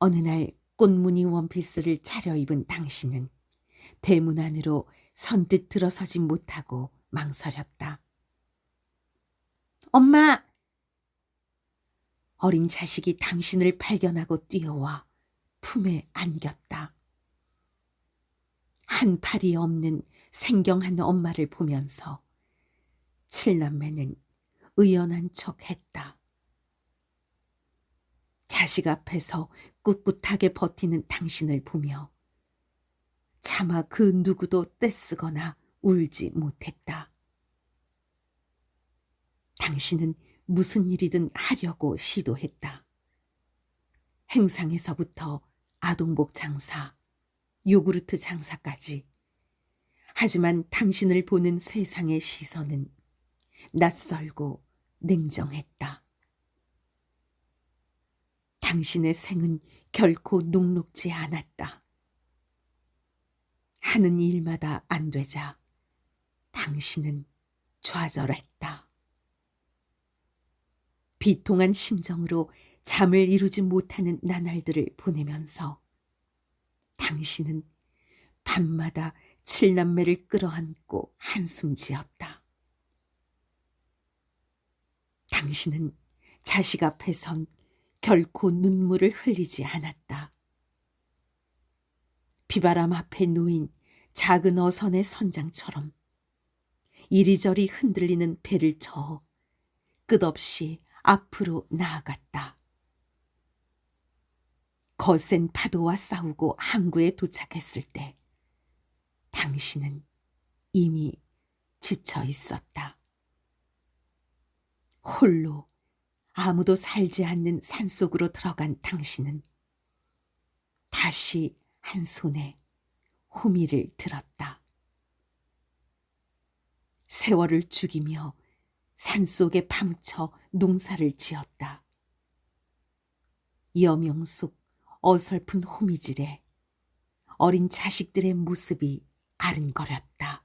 어느 날 꽃무늬 원피스를 차려입은 당신은 대문 안으로 선뜻 들어서지 못하고 망설였다. 엄마! 어린 자식이 당신을 발견하고 뛰어와 품에 안겼다. 한 팔이 없는 생경한 엄마를 보면서 칠남매는 의연한 척 했다. 자식 앞에서 꿋꿋하게 버티는 당신을 보며 차마 그 누구도 떼쓰거나 울지 못했다. 당신은 무슨 일이든 하려고 시도했다. 행상에서부터 아동복 장사, 요구르트 장사까지. 하지만 당신을 보는 세상의 시선은 낯설고 냉정했다. 당신의 생은 결코 녹록지 않았다. 하는 일마다 안 되자 당신은 좌절했다. 비통한 심정으로 잠을 이루지 못하는 나날들을 보내면서 당신은 밤마다 칠남매를 끌어안고 한숨 지었다. 당신은 자식 앞에선 결코 눈물을 흘리지 않았다. 비바람 앞에 놓인 작은 어선의 선장처럼 이리저리 흔들리는 배를 저어 끝없이 앞으로 나아갔다. 거센 파도와 싸우고 항구에 도착했을 때 당신은 이미 지쳐 있었다. 홀로 아무도 살지 않는 산속으로 들어간 당신은 다시 한 손에 호미를 들었다. 세월을 죽이며 산속에 파묻혀 농사를 지었다. 여명 속 어설픈 호미질에 어린 자식들의 모습이 아른거렸다.